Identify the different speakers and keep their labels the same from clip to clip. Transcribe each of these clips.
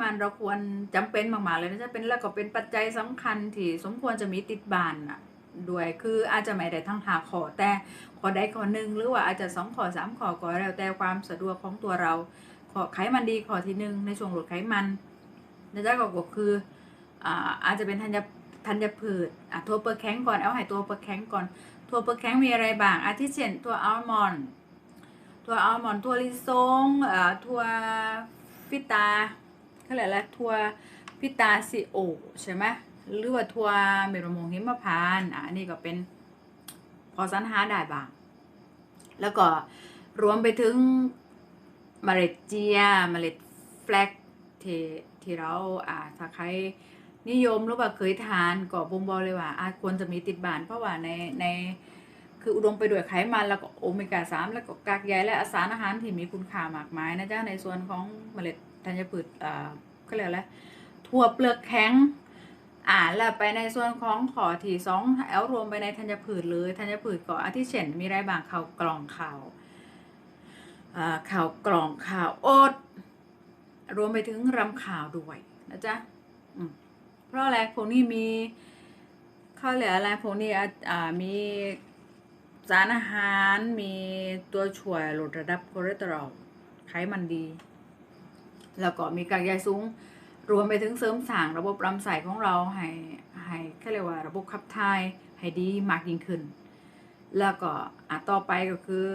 Speaker 1: มันเราควรจำเป็นมากๆเลยนะจะเป็นแล้วก็เป็นปัจจัยสำคัญที่สมควรจะมีติดบ้านอะด้วยคืออาจจะไม่ได้ทั้งหาขอแต่ขอได้ขอหนึ่งหรือว่าอาจจะสองขอสามขอก็แล้วแต่ความสะดวกของตัวเรา ขอไขมันดีขอที่หนึ่งในช่วงลดไขมันนะจ๊ะก็ก็คืออาอาจจะเป็นธัญธัญพืชอะตัวเปลือกแข็งก่อนเอาให้ตัวเปลือกแข็งก่อนตัวเปลือกแข็งมีอะไรบ้างอาทิเช่นตัวอัลมอนด์ตัวอัลมอนด์ตัวลิซงอ่าตัวฟิตา เขาเรียกอะไรตัวพิตาซิโอใช่ไหมหรือว่าทัวเมลมงหิมพานอะอันนี้ก็เป็นพอสันหาได้บ้าง แล้วก็รวมไปถึงเมล็ดเจียเมล็ดแฟลกที่ที่เราอ่าถ้าใครนิยมหรือว่าเคยทานก็บ่งบอกเลยว่าอาจควรจะมีติดบ้าน เพราะว่าในในคืออุดมไปด้วยไขมันแล้วก็โอเมก้าสามแล้วก็กากใยและสารอาหารที่มีคุณค่ามากมายนะจ๊ะในส่วนของเมล็ด ธัญพืชอ่าเขาเรียกอะไรถั่วเปลือกแข็งอ่าแล้วไปในส่วนของขอที่สองแอลรวมไปในธัญพืชเลยธัญพืชก็อาทิเช่น มีไรบางข้าวกล่องข้าวอ่าข้าวกล่องข้าวโอ๊ตรวมไปถึงรำข้าวด้วยนะจ๊ะอืมเพราะอะไรพวกนี้มีข้าวเหลืออะไรพวกนี้อะอ่ามีสารอาหารมีตัวช่วยลดระดับคอเลสเตอรอลไขมันดี แล้วก็มีกากใยสูง รวมไปถึงเสริมสร้างระบบลำไส้ของเราให้ให้แค่เรียกว่าระบบขับถ่ายให้ดีมากยิ่งขึ้น แล้วก็อะต่อไปก็คือ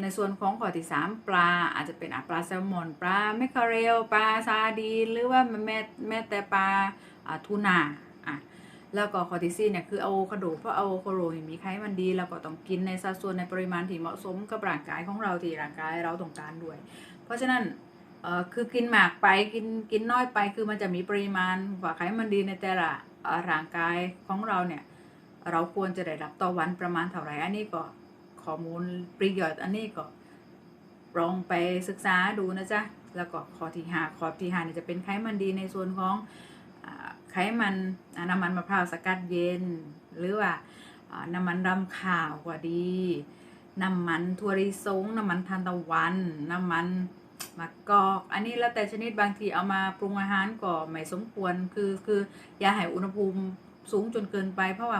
Speaker 1: ในส่วนของข้อที่สามปลาอาจจะเป็นปลาแซลมอนปลาแมคเคอเรลปลาซาดีนหรือว่าแม่แม่แต่ปลาทูน่าอะแล้วก็ข้อที่สี่เนี่ยคืออะโวคาโดเพราะอะโวคาโดเนี่ยมีไขมันดี แล้วก็ต้องกินในสัดส่วนในปริมาณที่เหมาะสมกับร่างกายของเราที่ร่างกายเราต้องการด้วย เพราะฉะนั้น เอ่อคือกินหมากไปกินกินน้อยไปคือมันจะมีปริมาณว่าไขมันดีในแต่ละร่างกายของเราเนี่ย เราควรจะได้รับต่อวันประมาณเท่าไหร่อันนี้ก็ข้อมูลประโยชน์อันนี้ก็ลองไปศึกษาดูนะจ๊ะแล้วก็ข้อที่ห้าข้อที่ห้าเนี่ยจะเป็นไขมันดีในส่วนของอไขมันน้ำมันมะพร้าวสกัดเย็น หรือว่าน้ำมันรำข้าวก็ดี น้ำมันถั่วลิสงน้ำมันทานตะวัน น้ำมัน มะกอก อันนี้แล้วแต่ชนิดบางทีเอามาปรุงอาหารก็ไม่สมควร คือคืออย่าให้อุณหภูมิสูงจนเกินไปเพราะว่า